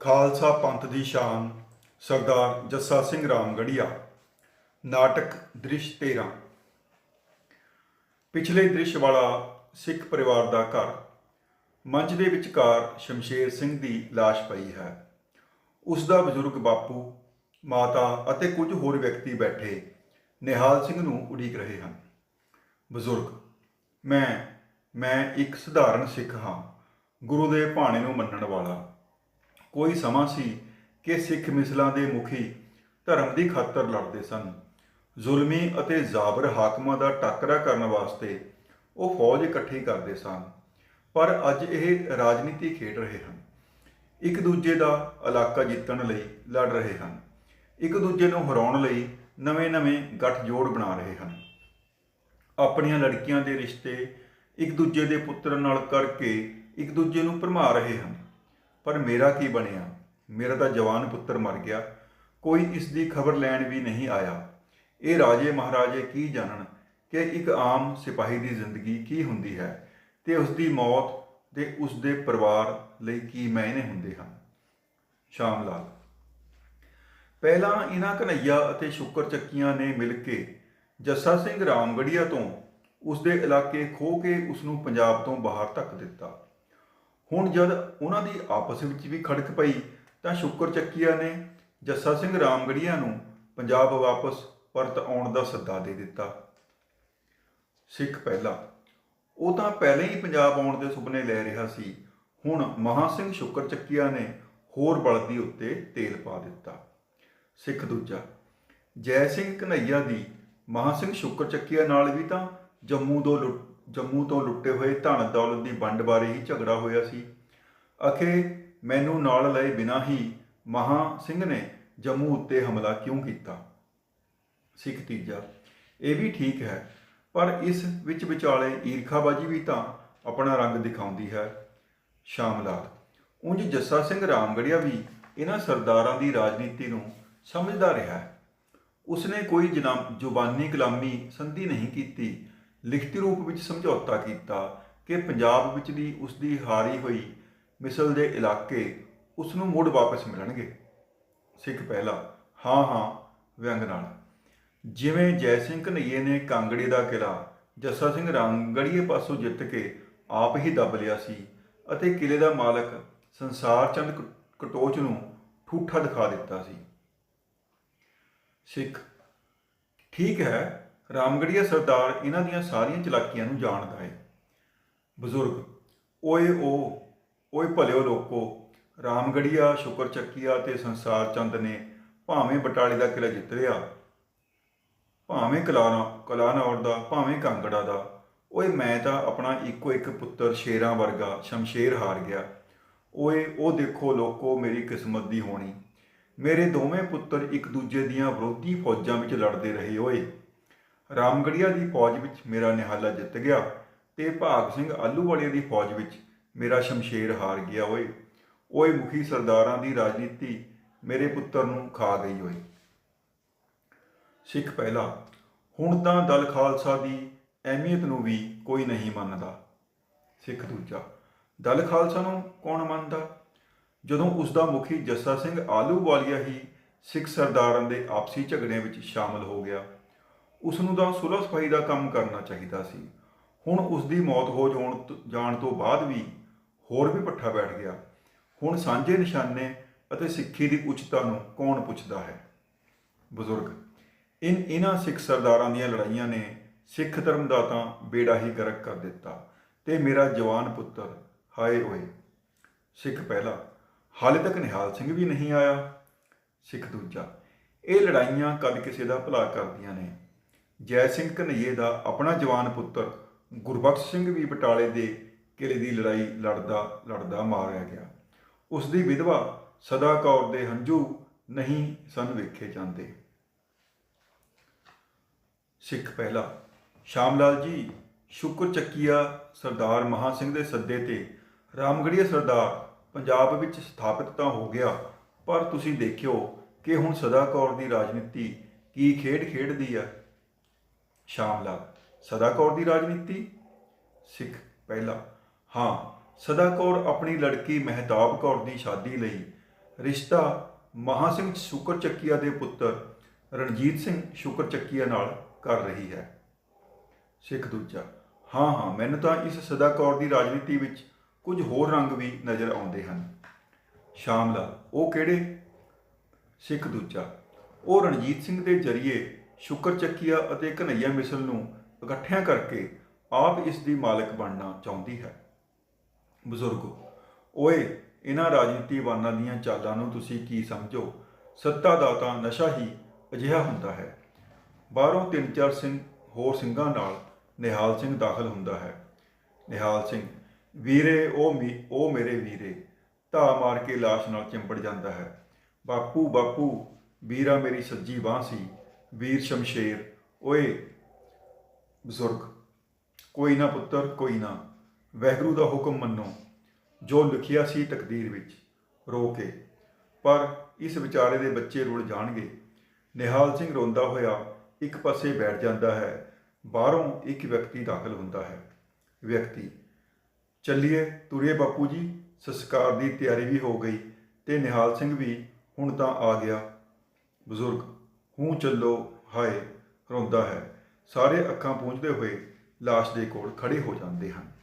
ਖਾਲਸਾ ਪੰਥ ਦੀ ਸ਼ਾਨ, ਸਰਦਾਰ ਜੱਸਾ ਸਿੰਘ ਰਾਮਗੜੀਆ। ਨਾਟਕ ਦ੍ਰਿਸ਼ 13 ਪਿਛਲੇ ਦ੍ਰਿਸ਼ ਵਾਲਾ ਸਿੱਖ ਪਰਿਵਾਰ ਦਾ ਘਰ। ਮੰਚ ਦੇ ਵਿਚਕਾਰ ਸ਼ਮਸ਼ੇਰ ਸਿੰਘ ਦੀ ਲਾਸ਼ ਪਈ ਹੈ। ਉਸ ਦਾ ਬਜ਼ੁਰਗ ਬਾਪੂ, ਮਾਤਾ ਅਤੇ ਕੁਝ ਹੋਰ ਵਿਅਕਤੀ ਬੈਠੇ ਨਿਹਾਲ ਸਿੰਘ ਨੂੰ ਉਡੀਕ ਰਹੇ ਹਨ। ਬਜ਼ੁਰਗ, ਮੈਂ ਮੈਂ ਇੱਕ ਸਧਾਰਨ ਸਿੱਖ ਹਾਂ। ਗੁਰੂ ਦੇ ਭਾਣੇ ਨੂੰ ਮੰਨਣ ਵਾਲਾ। ਕੋਈ ਸਮਾਂ ਸੀ ਕਿ ਸਿੱਖ ਮਿਸਲਾਂ ਦੇ ਮੁਖੀ ਧਰਮ ਦੀ ਖਾਤਰ ਲੜਦੇ ਸਨ। ਜ਼ੁਲਮੀ ਅਤੇ ਜ਼ਾਬਰ ਹਾਕਮਾਂ ਦਾ ਟੱਕਰਾ ਕਰਨ ਵਾਸਤੇ ਉਹ ਫੌਜ ਇਕੱਠੀ ਕਰਦੇ ਸਨ, ਪਰ ਅੱਜ ਇਹ ਰਾਜਨੀਤੀ ਖੇਡ ਰਹੇ ਹਨ। ਇੱਕ ਦੂਜੇ ਦਾ ਇਲਾਕਾ ਜਿੱਤਣ ਲਈ ਲੜ ਰਹੇ ਹਨ। ਇੱਕ ਦੂਜੇ ਨੂੰ ਹਰਾਉਣ ਲਈ ਨਵੇਂ-ਨਵੇਂ ਗੱਠਜੋੜ ਬਣਾ ਰਹੇ ਹਨ। ਆਪਣੀਆਂ ਲੜਕੀਆਂ ਦੇ ਰਿਸ਼ਤੇ ਇੱਕ ਦੂਜੇ ਦੇ ਪੁੱਤਰ ਨਾਲ ਕਰਕੇ ਇੱਕ ਦੂਜੇ ਨੂੰ ਭਰਮਾ ਰਹੇ ਹਨ। ਪਰ ਮੇਰਾ ਕੀ ਬਣਿਆ? ਮੇਰਾ ਤਾਂ ਜਵਾਨ ਪੁੱਤਰ ਮਰ ਗਿਆ। ਕੋਈ ਇਸ ਦੀ ਖਬਰ ਲੈਣ ਵੀ ਨਹੀਂ ਆਇਆ। ਇਹ ਰਾਜੇ ਮਹਾਰਾਜੇ ਕੀ ਜਾਣਨ ਕਿ ਇੱਕ ਆਮ ਸਿਪਾਹੀ ਦੀ ਜ਼ਿੰਦਗੀ ਕੀ ਹੁੰਦੀ ਹੈ ਤੇ ਉਸ ਦੀ ਮੌਤ ਤੇ ਉਸ ਦੇ ਪਰਿਵਾਰ ਲਈ ਕੀ ਮਾਇਨੇ ਹੁੰਦੇ ਹਨ? ਸ਼ਾਮ ਲਾਲ। ਪਹਿਲਾਂ ਇਹਨਾਂ ਕਨਈਆ ਅਤੇ ਸ਼ੁਕਰ ਚੱਕੀਆਂ ਨੇ ਮਿਲ ਕੇ ਜੱਸਾ ਸਿੰਘ ਰਾਮਗੜੀਆ ਤੋਂ ਉਸ ਦੇ ਇਲਾਕੇ ਖੋ ਕੇ ਉਸ ਨੂੰ ਪੰਜਾਬ ਤੋਂ ਬਾਹਰ ਧੱਕ ਦਿੱਤਾ। ਹੁਣ ਜਦ ਉਹਨਾਂ ਦੀ ਆਪਸ ਵਿੱਚ ਵੀ ਖੜਕ ਪਈ ਤਾਂ ਸ਼ੁਕਰ ਚੱਕੀਆ ਨੇ, ਜੱਸਾ ਸਿੰਘ ਰਾਮਗੜੀਆ ਨੂੰ ਪੰਜਾਬ ਵਾਪਸ ਪਰਤ ਆਉਣ ਦਾ ਸੱਦਾ ਦੇ ਦਿੱਤਾ। ਸਿੱਖ ਪਹਿਲਾ, ਉਹ ਤਾਂ ਪਹਿਲਾਂ ਹੀ ਪੰਜਾਬ ਆਉਣ ਦੇ ਸੁਪਨੇ ਲੈ ਰਿਹਾ ਸੀ। ਹੁਣ ਮਹਾ ਸਿੰਘ ਸ਼ੁਕਰ ਚੱਕੀਆ ਨੇ ਹੋਰ ਬਲਦੀ ਉੱਤੇ ਤੇਲ ਪਾ ਦਿੱਤਾ। ਸਿੱਖ ਦੂਜਾ, ਜੈ ਸਿੰਘ ਕਨਈਆ ਦੀ ਮਹਾ ਸਿੰਘ ਸ਼ੁਕਰ ਚੱਕੀਆ ਨਾਲ ਵੀ ਤਾਂ ਜੰਮੂ ਤੋਂ ਲੁੱਟ ਜੰਮੂ ਤੋਂ ਲੁੱਟੇ ਹੋਏ ਧਨ ਦੌਲਤ ਦੀ ਵੰਡ ਬਾਰੇ ਹੀ ਝਗੜਾ ਹੋਇਆ ਸੀ। ਅਖੇ ਮੈਨੂੰ ਨਾਲ ਲਏ ਬਿਨਾਂ ਹੀ ਮਹਾ ਸਿੰਘ ਨੇ ਜੰਮੂ ਉੱਤੇ ਹਮਲਾ ਕਿਉਂ ਕੀਤਾ? ਸਿੱਖ ਤੀਜਾ, ਇਹ ਵੀ ਠੀਕ ਹੈ, ਪਰ ਇਸ ਵਿੱਚ ਵਿਚਾਲੇ ਈਰਖਾਬਾਜੀ ਵੀ ਤਾਂ ਆਪਣਾ ਰੰਗ ਦਿਖਾਉਂਦੀ ਹੈ। ਸ਼ਾਮਲਾਲ ਉਂਝ ਜੱਸਾ ਸਿੰਘ ਰਾਮਗੜੀਆ ਵੀ ਇਹਨਾਂ ਸਰਦਾਰਾਂ ਦੀ ਰਾਜਨੀਤੀ ਨੂੰ ਸਮਝਦਾ ਰਿਹਾ। ਉਸਨੇ ਕੋਈ ਜਨਾਬ ਜ਼ੁਬਾਨੀ ਕਲਾਮੀ ਸੰਧੀ ਨਹੀਂ ਕੀਤੀ। ਲਿਖਤੀ ਰੂਪ ਵਿੱਚ ਸਮਝੌਤਾ ਕੀਤਾ ਕਿ ਪੰਜਾਬ ਵਿੱਚ ਦੀ ਉਸ ਦੀ ਹਾਰੀ ਹੋਈ ਮਿਸਲ ਦੇ ਇਲਾਕੇ ਉਸ ਨੂੰ ਮੁੜ ਵਾਪਸ ਮਿਲਣਗੇ। ਸਿੱਖ ਪਹਿਲਾ, ਹਾਂ ਹਾਂ, ਵਿਅੰਗ ਨਾਲ। ਜਿਵੇਂ ਜੈ ਸਿੰਘ ਕਨਈਏ ਨੇ ਕਾਂਗੜੀ ਦਾ ਕਿਲਾ, ਜੱਸਾ ਸਿੰਘ ਰਾਮਗੜੀਏ ਪਾਸੋਂ ਜਿੱਤ ਕੇ ਆਪ ਹੀ ਦੱਬ ਲਿਆ ਸੀ ਅਤੇ ਕਿਲੇ ਦਾ ਮਾਲਕ ਸੰਸਾਰ ਚੰਦ ਕ- ਕਟੋਚ ਨੂੰ ਠੂਠਾ ਦਿਖਾ ਦਿੱਤਾ ਸੀ। ਸਿੱਖ, ਠੀਕ ਹੈ ਰਾਮਗੜੀਆ ਸਰਦਾਰ ਇਹਨਾਂ ਦੀਆਂ ਸਾਰੀਆਂ ਚਲਾਕੀਆਂ ਨੂੰ ਜਾਣਦਾ ਹੈ। ਬਜ਼ੁਰਗ, ਓਏ ਓ, ਓਏ ਭਲਿਓ ਲੋਕੋ ਰਾਮਗੜੀਆ ਸ਼ੁਕਰ ਚੱਕੀਆ ਤੇ ਸੰਸਾਰ ਚੰਦ ਨੇ ਭਾਵੇਂ ਬਟਾਲੇ ਦਾ ਕਿਲਾ ਜਿੱਤ ਲਿਆ, ਭਾਵੇਂ ਕਲਾਨਾ ਕਲਾਨੌਰ ਦਾ, ਭਾਵੇਂ ਕਾਂਗੜਾ ਦਾ, ਓਏ ਮੈਂ ਤਾਂ ਆਪਣਾ ਇੱਕੋ ਇੱਕ ਪੁੱਤਰ ਸ਼ੇਰਾਂ ਵਰਗਾ ਸ਼ਮਸ਼ੇਰ ਹਾਰ ਗਿਆ। ਓਏ ਉਹ ਦੇਖੋ ਲੋਕੋ ਮੇਰੀ ਕਿਸਮਤ ਦੀ ਹੋਣੀ। ਮੇਰੇ ਦੋਵੇਂ ਪੁੱਤਰ ਇੱਕ ਦੂਜੇ ਦੀਆਂ ਵਿਰੋਧੀ ਫੌਜਾਂ ਵਿੱਚ ਲੜਦੇ ਰਹੇ ਓਏ। ਰਾਮਗੜੀਆ ਦੀ ਫੌਜ ਵਿੱਚ ਮੇਰਾ ਨਿਹਾਲਾ ਜਿੱਤ ਗਿਆ ਤੇ ਭਾਗ ਸਿੰਘ ਆਲੂਵਾਲੀਆ ਦੀ ਫੌਜ ਵਿੱਚ ਮੇਰਾ ਸ਼ਮਸ਼ੇਰ ਹਾਰ ਗਿਆ ਓਏ। ਓਏ ਮੁਖੀ ਸਰਦਾਰਾਂ ਦੀ ਰਾਜਨੀਤੀ ਮੇਰੇ ਪੁੱਤਰ ਨੂੰ ਖਾ ਗਈ ਓਏ। ਸਿੱਖ ਪਹਿਲਾ, ਹੁਣ ਤਾਂ ਦਲ ਖਾਲਸਾ ਦੀ ਅਹਿਮੀਅਤ ਨੂੰ ਵੀ ਕੋਈ ਨਹੀਂ ਮੰਨਦਾ। ਸਿੱਖ ਦੂਜਾ, ਦਲ ਖਾਲਸਾ ਨੂੰ ਕੌਣ ਮੰਨਦਾ? ਜਦੋਂ ਉਸ ਦਾ ਮੁਖੀ ਜੱਸਾ ਸਿੰਘ ਆਲੂਵਾਲੀਆ ਹੀ ਸਿੱਖ ਸਰਦਾਰਾਂ ਦੇ ਆਪਸੀ ਝਗੜਿਆਂ ਵਿੱਚ ਸ਼ਾਮਲ ਹੋ ਗਿਆ ਉਸ ਨੂੰ ਤਾਂ ਸੁਲਹ ਸਫ਼ਾਈ ਦਾ ਕੰਮ ਕਰਨਾ ਚਾਹੀਦਾ ਸੀ। ਹੁਣ ਉਸ ਦੀ ਮੌਤ ਹੋ ਜਾਣ ਤ- ਜਾਣ ਤੋਂ ਬਾਅਦ ਵੀ ਹੋਰ ਵੀ ਪੱਠਾ ਬੈਠ ਗਿਆ। ਹੁਣ ਸਾਂਝੇ ਨਿਸ਼ਾਨੇ ਅਤੇ ਸਿੱਖੀ ਦੀ ਉੱਚਤਾ ਨੂੰ ਕੌਣ ਪੁੱਛਦਾ ਹੈ? ਬਜ਼ੁਰਗ, ਇਨ ਇਹਨਾਂ ਸਿੱਖ ਸਰਦਾਰਾਂ ਦੀਆਂ ਲੜਾਈਆਂ ਨੇ ਸਿੱਖ ਧਰਮ ਦਾ ਤਾਂ ਬੇੜਾ ਹੀ ਗਰਕ ਕਰ ਦਿੱਤਾ ਤੇ ਮੇਰਾ ਜਵਾਨ ਪੁੱਤਰ ਹਾਏ ਓਏ। ਸਿੱਖ ਪਹਿਲਾ, ਹਾਲੇ ਤੱਕ ਨਿਹਾਲ ਸਿੰਘ ਵੀ ਨਹੀਂ ਆਇਆ। ਸਿੱਖ ਦੂਜਾ, ਇਹ ਲੜਾਈਆਂ ਕਦ ਕਿਸੇ ਦਾ ਭਲਾ ਕਰਦੀਆਂ ਨੇ? ਜੈ ਸਿੰਘ ਕਨਈਏ ਦਾ ਆਪਣਾ ਜਵਾਨ ਪੁੱਤਰ ਗੁਰਬਖਸ਼ ਸਿੰਘ ਵੀ ਬਟਾਲੇ ਦੇ ਕਿਲੇ ਦੀ ਲੜਾਈ ਲੜਦਾ ਲੜਦਾ ਮਾਰਿਆ ਗਿਆ। ਉਸ ਦੀ ਵਿਧਵਾ ਸਦਾ ਕੌਰ ਦੇ ਹੰਝੂ ਨਹੀਂ ਸਨ ਵੇਖੇ ਜਾਂਦੇ। ਸਿੱਖ ਪਹਿਲਾ ਸ਼ਾਮ ਲਾਲ ਜੀ, ਸ਼ੁਕਰ ਚੱਕੀਆ ਸਰਦਾਰ ਮਹਾ ਸਿੰਘ ਦੇ ਸੱਦੇ ਤੇ ਰਾਮਗੜੀਆ ਸਰਦਾਰ ਪੰਜਾਬ ਵਿੱਚ ਸਥਾਪਿਤ ਤਾਂ ਹੋ ਗਿਆ, ਪਰ ਤੁਸੀਂ ਦੇਖਿਓ ਕਿ ਹੁਣ ਸਦਾ ਕੌਰ ਦੀ ਰਾਜਨੀਤੀ ਕੀ ਖੇਡ ਖੇਡਦੀ ਆ ਸ਼ਾਮਲਾ ਸਦਾ ਕੌਰ ਦੀ ਰਾਜਨੀਤੀ? ਸਿੱਖ, ਪਹਿਲਾ। ਹਾਂ, ਸਦਾ ਕੌਰ ਆਪਣੀ ਲੜਕੀ ਮਹਿਤਾਬ ਕੌਰ ਦੀ ਸ਼ਾਦੀ ਲਈ ਰਿਸ਼ਤਾ ਮਹਾਂ ਸਿੰਘ ਸ਼ੁਕਰ ਚੱਕੀਆ ਦੇ ਪੁੱਤਰ ਰਣਜੀਤ ਸਿੰਘ ਸ਼ੁਕਰ ਚੱਕੀਆ ਨਾਲ ਕਰ ਰਹੀ ਹੈ। ਸਿੱਖ ਦੂਜਾ। ਹਾਂ ਹਾਂ, ਮੈਨੂੰ ਤਾਂ ਇਸ ਸਦਾ ਕੌਰ ਦੀ ਰਾਜਨੀਤੀ ਵਿੱਚ ਕੁਝ ਹੋਰ ਰੰਗ ਵੀ ਨਜ਼ਰ ਆਉਂਦੇ ਹਨ। ਸ਼ਾਮਲਾ ਉਹ ਕਿਹੜੇ? ਸਿੱਖ ਦੂਜਾ। ਉਹ ਰਣਜੀਤ ਸਿੰਘ ਦੇ ਜ਼ਰੀਏ ਸ਼ੁਕਰ ਚੱਕੀਆ ਅਤੇ ਕਨਈਆ ਮਿਸਲ ਨੂੰ ਇਕੱਠਿਆਂ ਕਰਕੇ ਆਪ ਇਸ ਦੀ ਮਾਲਕ ਬਣਨਾ ਚਾਹੁੰਦੀ ਹੈ। ਬਜ਼ੁਰਗੋ, ਓਏ ਇਹਨਾਂ ਰਾਜਨੀਤੀਵਾਨਾਂ ਦੀਆਂ ਚਾਲਾਂ ਨੂੰ ਤੁਸੀਂ ਕੀ ਸਮਝੋ? ਸੱਤਾ ਦਾ ਤਾਂ ਨਸ਼ਾ ਹੀ ਅਜਿਹਾ ਹੁੰਦਾ ਹੈ। ਬਾਹਰੋਂ ਤਿੰਨ ਚਾਰ ਸਿੰਘ, ਹੋਰ ਸਿੰਘਾਂ ਨਾਲ ਨਿਹਾਲ ਸਿੰਘ ਦਾਖਲ ਹੁੰਦਾ ਹੈ। ਨਿਹਾਲ ਸਿੰਘ, ਵੀਰੇ, ਉਹ ਮੀ- ਉਹ ਮੇਰੇ ਵੀਰੇ। ਧਾ ਮਾਰ ਕੇ ਲਾਸ਼ ਨਾਲ ਚਿੰਬੜ ਜਾਂਦਾ ਹੈ। ਬਾਪੂ ਬਾਪੂ, ਵੀਰਾ ਮੇਰੀ ਸੱਜੀ ਬਾਹ ਸੀ। ਵੀਰ ਸ਼ਮਸ਼ੇਰ, ਓਏ ਬਜ਼ੁਰਗ, ਕੋਈ ਨਾ ਪੁੱਤਰ, ਕੋਈ ਨਾ। ਵਹਿਗੁਰੂ ਦਾ ਹੁਕਮ ਮੰਨੋ, ਜੋ ਲਿਖਿਆ ਸੀ ਤਕਦੀਰ ਵਿੱਚ, ਰੋ ਕੇ। ਪਰ ਇਸ ਵਿਚਾਰੇ ਦੇ ਬੱਚੇ ਰੁਲ ਜਾਣਗੇ। ਨਿਹਾਲ ਸਿੰਘ ਰੋਂਦਾ ਹੋਇਆ ਇੱਕ ਪਾਸੇ ਬੈਠ ਜਾਂਦਾ ਹੈ, ਬਾਹਰੋਂ ਇੱਕ ਵਿਅਕਤੀ ਦਾਖਲ ਹੁੰਦਾ ਹੈ। ਵਿਅਕਤੀ, ਚੱਲੀਏ ਤੁਰੇ ਬਾਪੂ ਜੀ, ਸੰਸਕਾਰ ਦੀ ਤਿਆਰੀ ਵੀ ਹੋ ਗਈ ਤੇ ਨਿਹਾਲ ਸਿੰਘ ਵੀ ਹੁਣ ਤਾਂ ਆ ਗਿਆ। ਬਜ਼ੁਰਗ ਹੂੰ ਚੱਲੋ, ਹਾਏ, ਰੋਂਦਾ ਹੈ। ਸਾਰੇ ਅੱਖਾਂ ਪੂੰਝਦੇ ਹੋਏ ਲਾਸ਼ ਦੇ ਕੋਲ ਖੜੇ ਹੋ ਜਾਂਦੇ ਹਨ।